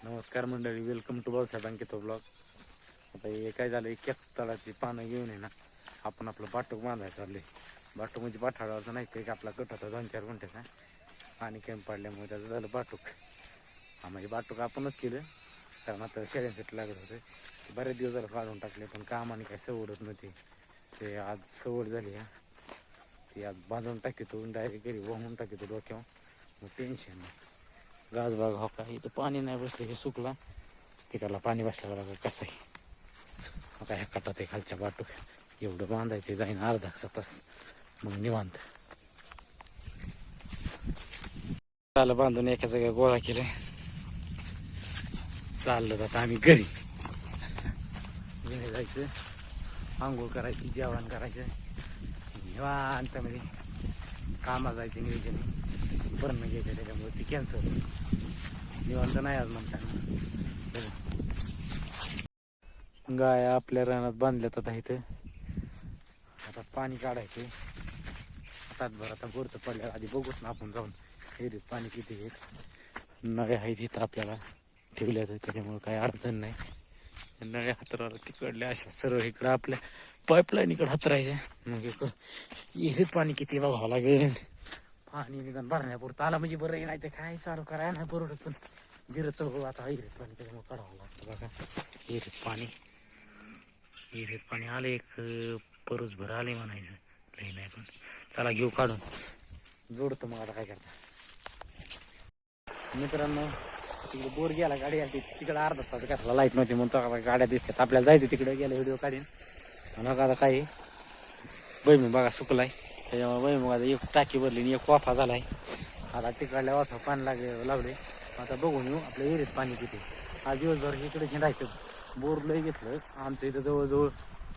नमस्कार मंडळी welcome to Bhausaheb अंकितो ब्लॉग आता हे काय झालं एक तळाची पानं घेऊन आहे ना आपण आपलं बाटूक बांधायला चालले बाटूक म्हणजे बाठाळाचं नाही ते आपला कट होता दोन चार गुंठ्याचा पाणी कमी पडल्यामुळे त्याचं झालं बाटूक. हा म्हणजे बाटूक आपणच केलं कारण आता शेळ्यांसाठी लागत होते. बरेच दिवस झालं काढून टाकले पण कामाने काय सवडत नव्हती. ते आज सवड झाली हा. ती आज बांधून टाकतो डायरेक्ट घरी वाहून टाकतो डोक्यावर. मग टेन्शन नाही. गाज बाग हो का? इथं पाणी नाही बसलं हे सुकला. पिकाला पाणी बसल्यावर बघा कसं आहे. हो ह्या कटात आहे खालच्या बाटूक एवढं बांधायचं जाईन अर्धा तास. मग निवांत. चाललं बांधून एका जागा गोळा केलं चाललं आता आम्ही घरी. घरी जायचं. आंघोळ करायची जेवण करायचं. निवांत म्हणजे कामाला जायचं नियोजन. बरं घ्यायचं त्याच्यामुळे ती कॅन्सल निवांत नाही आज म्हणताना गाय आपल्या रानात बांधल्यात आता इथं. आता पाणी काढायचं ताटभर आता बोरचं पडल्यावर आधी बघूच ना आपण जाऊन. विहिरीत पाणी किती आहेत नळे आहेत इथं आपल्याला ठेवल्या त्याच्यामुळे काही अडचण नाही. नळे हातराला तिकडले अशा सर्व इकडं आपल्या पाईपलाईन इकडं हातरायच्या. मग इकडं विहिरीत पाणी किती बघावं लागेल? पाणी निघून भरण्यापुरतं. आला म्हणजे बरं नाही ते काय चालू करायला नाही परवडत पण जिरत हो आता हिरत पाणी त्याच्यामुळे काढावं लागतं बघा. हिरत पाणी. विहिरीत पाणी आले एक परस भर आले म्हणायचं. लई नाही पण. चला घेऊ काढून. जोडतो मग आता काय करता. मित्रांनो तिकडे बोर गेला गाडी आली. तिकडे अर्धा तास घातला लाइट नव्हती म्हणून गाड्या दिसतात. आपल्याला जायचं तिकडे गेलं व्हिडिओ काढीन. नका आता काय आहे, बैमी बघा सुकलाय. त्याच्यामुळे बैमी आता एक टाकी भरली आणि एक वाफा झालाय. आता तिकडल्या वाफा पाणी लागले लावले आता बघून येऊ आपल्या विहिरीत पाणी किती आज दिवसभर इकडे हिंडायचं बोर लय घेतलं. आमचं इथं जवळजवळ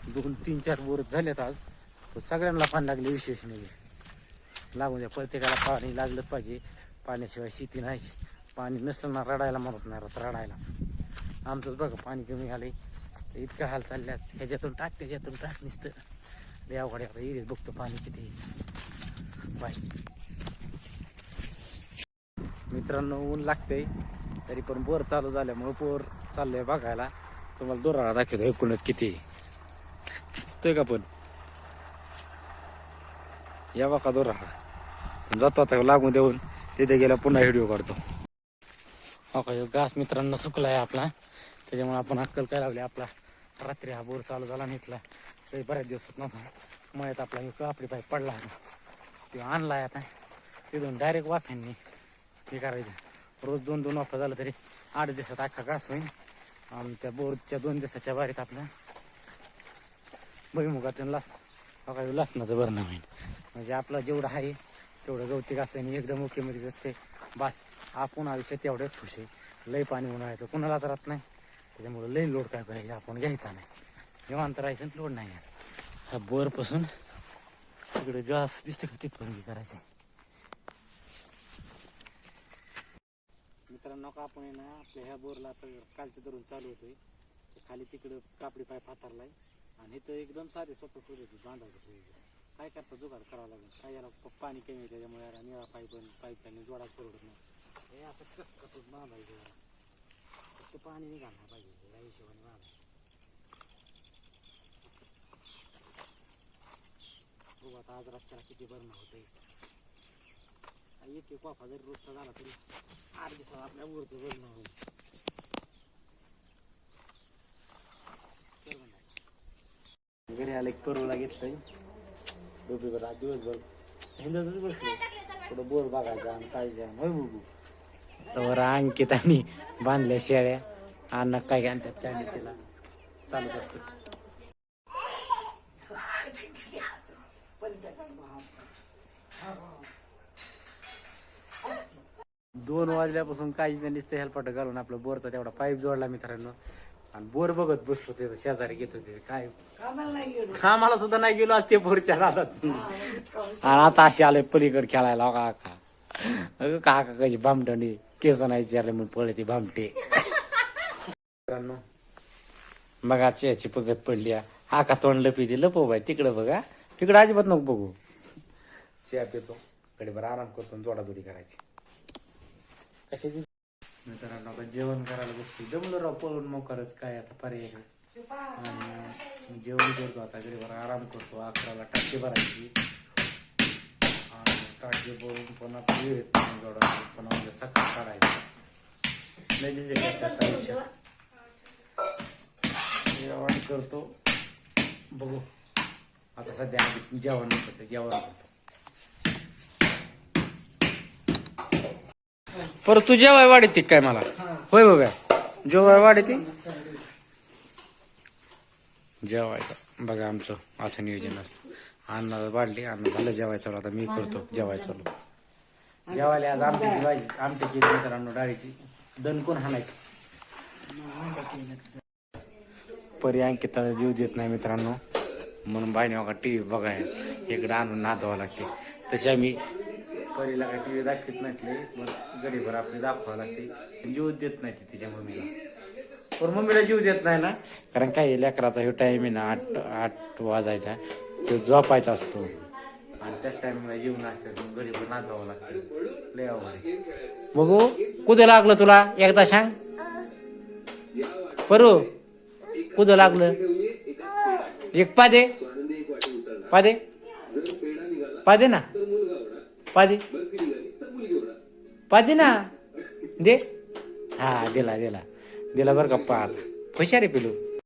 दोन तीन चार बोर झालेत आज. सगळ्यांना पाणी लागले विशेष म्हणजे. लागून द्या प्रत्येकाला पाणी लागलंच पाहिजे. पाण्याशिवाय शेती नाही. पाणी नसलं ना रडायला म्हणत नाही राहत रडायला. आमचंच बघा पाणी कमी झालंय. इतका हाल चालल्यात. ह्याच्यातून टाक त्याच्यातून टाक नसतं. लय आता. येईल बघतो पाणी किती बाय. मित्रांनो ऊन लागतंय. तरी पण बोर चालू झाल्यामुळे बोर चाललंय बघायला. तुम्हाला दोराळा दाखवतो एकूणच किती आहे. दिसतोय का पण? या बघा दोराळा जातो आता लागून देऊन. तिथे गेला पुन्हा व्हिडिओ काढतो. अका का घास मित्रांनो सुकलाय आपला. त्याच्यामुळे आपण अक्कल काय लावली आपला रात्री हा बोर चालू झाला आणि इथला. तरी बऱ्याच दिवसात नव्हता. मळ्यात आपला एक आपली पाय पडला होता. तो आहे आता. तिथून डायरेक्ट वाफ्यांनी हे करायचं. रोज दोन दोन वाफा झालं तरी आठ दिवसात अख्खा घास होईल आणि त्या बोरच्या दोन दिवसाच्या बारीत आपल्या भुईमुगाचं लास काही ह्यो लसणाचं भरणं होईल म्हणजे आपलं जेवढं आहे तेवढं गवती घास आणि एकदम ओके जगते बास. आपण आयुष्यात तेवढं खुश आहे. लय पाणी उन्हाळ्याचं कुणालाच राहत नाही. त्याच्यामुळे लय लोड काय पाहिजे आपण घ्यायचा नाही. निवांत राहायचं लोड नाही हा बोरपासून तिकडे घास दिसते का तिथपर्यंत करायचं. मित्रांनो का आपण आहे ना आपल्या ह्या बोरला आता कालच्या धरून चालू होतोय. खाली तिकडं कापडी पाय फातारलाय. आणि इथं एकदम साधे सोपं होते बांधायचं काय करता जुगाड करावं लागेल? काय याला पाणी कमी आहे त्याच्यामुळे याला निळा पाईप पाईप जोडा परवडत नाही. हे असं कस कसं बांधायचं याला? फक्त पाणी निघालं पाहिजे या हिशोबाने बांधायचं. बघू आता आज रातच्याला किती बरं होतंय एक एक वाफा जरी रोजचा झाला तरी आठ दिवसात आपल्या उरतो बरं होईल चल घरी आले एक परवला घेतलंय. डोबीवर आज दिवसभर. हिंदच बसलो थोडं बोर बघायचा आणि काय जाय बघू तर अंकितानी बांधल्या शेळ्या. अन्न काय आणतात काय नाही तिला. चालूच असतं. दोन वाजल्यापासून काहीच नाही नुसतं हेल्पाट घालून आपलं बोरचा तेवढा पाईप जोडला मित्रांनो. आणि बोर बघत बसलो ते शेजारी घेत होते. काय? कामाला सुद्धा नाही गेलो आज ते बोरच्या राहतात आणि आता असे आले पलीकडे खेळायला. का अगं काका कशी भामटणी केस नाही विचारले म्हणून पळले ते भामटे. मित्रांनो बघा चेची पगत पडली. हा. का तोंड लपी लपव बाय तिकडं बघा. तिकडं अजिबात नको बघू. चहा पितो कडे बरं आराम करतो आणि जोडाजोडी करायची. कशाची? मित्रांनो आता जेवण करायला बसतो जमलो राव पळून मोकारच. काय आता पर्याय नाही. आणि जेवण करतो आता गरीबाला आराम करतो. अकराला टाके भरायची. आणि टाके भरून पुन्हा वेळ येतो जोडा पुन्हा म्हणजे सकाळ काढायचं लय आयुष्यात. जेवण करतो. बघू. आता सध्या आधी जेवण करतो जेवण करतो. पर तू जेवाय वाढीत काय मला? होय बघा जेवाय वाढते जेवायचं. बघा आमचं असं नियोजन असतं. अन्न वाढली अन्न झालं जेवायचं आता मी करतो जेवायचं जेवायला आज आमट्याची भाजी. केली मित्रांनो डाळीची. दणकून हाणायची? परी अंकिता जीव देत नाही मित्रांनो. म्हणून बाईने बघा टी व्ही बघाय इकडे आणून नादवावं लागते. तशी आम्ही परीला काही टी व्ही दाखवत नसले मग गडीभर आपली दाखवावं लागते. जीव देत नाही ती तिच्या मम्मीला. पण मम्मीला जीव देत नाही ना. कारण काय लेकराचा हे टाईम आहे ना आठ आठ वाजायचा. तो झोपायचा असतो. आणि त्याच टायमिंगला जीव नसतं गडीभर नाचवावं लागते. लय आवड बघू कुठे लागलं तुला? एकदा सांग. परू कुठं लागलं? एक पादे. पादे. पादे ना. पादी. पादी ना. दे. हा दिला दिला. दिला बरं का पाद. हुशार आहे पिलू.